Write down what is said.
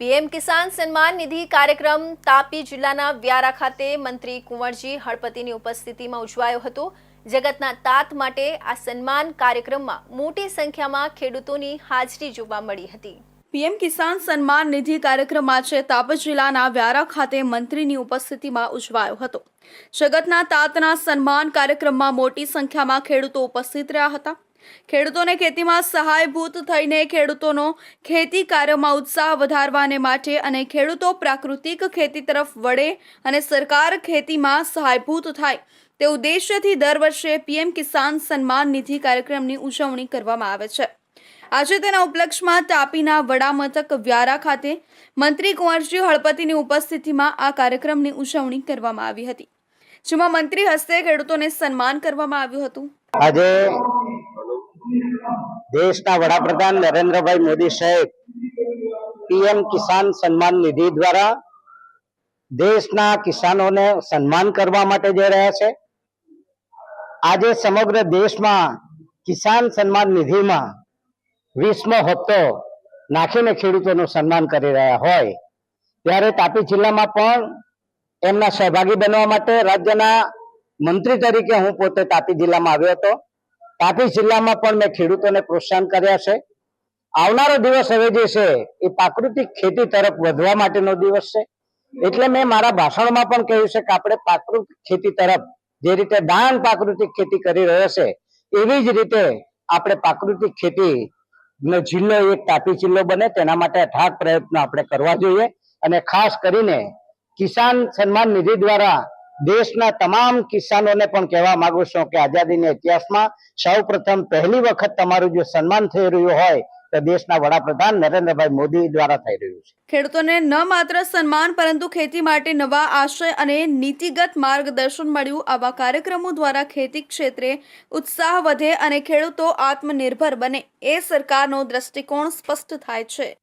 PM Kisan Samman Nidhi કાર્યક્રમ તાપી જિલ્લાના વ્યારા ખાતે મંત્રી કુંવરજી હળપતિની ઉપસ્થિતિમાં ઉજવાયો હતો. જગતના તાત માટે આ સન્માન કાર્યક્રમમાં મોટી સંખ્યામાં ખેડૂતોની હાજરી જોવા મળી હતી. પીએમ કિસાન સન્માન નિધિ કાર્યક્રમ આજે તાપ જિલ્લાના વ્યારા ખાતે મંત્રીની ઉપસ્થિતિમાં ઉજવાયો હતો. જગતના તાતના સન્માન કાર્યક્રમમાં મોટી સંખ્યામાં ખેડૂતો ઉપસ્થિત રહ્યા હતા. ખેડૂતોને ખેતીમાં સહાયભૂત થઈને ખેડૂતોનો ખેતી કાર્યમાં ઉત્સાહ વધારવાને માટે અને ખેડૂતો પ્રાકૃતિક ખેતી તરફ વળે અને સરકાર ખેતીમાં સહાયભૂત થાય, તે ઉદ્દેશ્યથી દર વર્ષે પીએમ કિસાન સન્માન નિધિ કાર્યક્રમની ઉજવણી કરવામાં આવે છે. આજે તેના ઉપલક્ષમાં તાપીના વડા મથક વ્યારા ખાતે મંત્રી કુંવરજી હળપતિની ઉપસ્થિતિમાં આ કાર્યક્રમની ઉજવણી કરવામાં આવી હતી, જેમાં મંત્રી હસ્તે ખેડૂતોને સન્માન કરવામાં આવ્યું હતું. આજે દેશના વડાપ્રધાન નરેન્દ્રભાઈ મોદી સાહેબ પીએમ કિસાન સન્માન નિધિ દ્વારા દેશના કિસાનોને સન્માન કરવા માટે જઈ રહ્યા છે. આજે સમગ્ર દેશમાં કિસાન સન્માન નિધિમાં વીસમો હપ્તો નાખીને ખેડૂતોનું સન્માન કરી રહ્યા હોય. ત્યારે તાપી જિલ્લામાં પણ એમના સહભાગી બનવા માટે રાજ્યના મંત્રી તરીકે હું પોતે તાપી જિલ્લામાં આવ્યો હતો. તાપી જિલ્લામાં પણ મેં ખેડૂતોને પ્રોત્સાહન કર્યા છે. આવનારો દિવસ હવે જે છે, એ પ્રાકૃતિક ખેતી તરફ વધવા માટેનો દિવસ છે. એટલે મેં મારા ભાષણમાં પણ કહ્યું છે કે આપણે પ્રાકૃતિક ખેતી તરફ જે રીતે દાન પ્રાકૃતિક ખેતી કરી રહ્યો છે, એવી જ રીતે આપણે પ્રાકૃતિક ખેતી નો જિલ્લો એક તાપી જિલ્લો બને, તેના માટે અઠાક પ્રયત્નો આપણે કરવા જોઈએ. અને ખાસ કરીને કિસાન સન્માન નિધિ દ્વારા દેશના તમામ કિસાનોને પણ કહેવા માંગુ છું કે આઝાદીના ઇતિહાસમાં સૌ પહેલી વખત તમારું જો સન્માન થઈ રહ્યું હોય પરંતુ ખેતી માટે નવા આશય અને નીતિગત માર્ગદર્શન મળ્યું. આવા કાર્યક્રમો દ્વારા ખેતી ક્ષેત્રે ઉત્સાહ વધે અને ખેડૂતો આત્મનિર્ભર બને. એ સરકારનો દ્રષ્ટિકોણ સ્પષ્ટ થાય છે.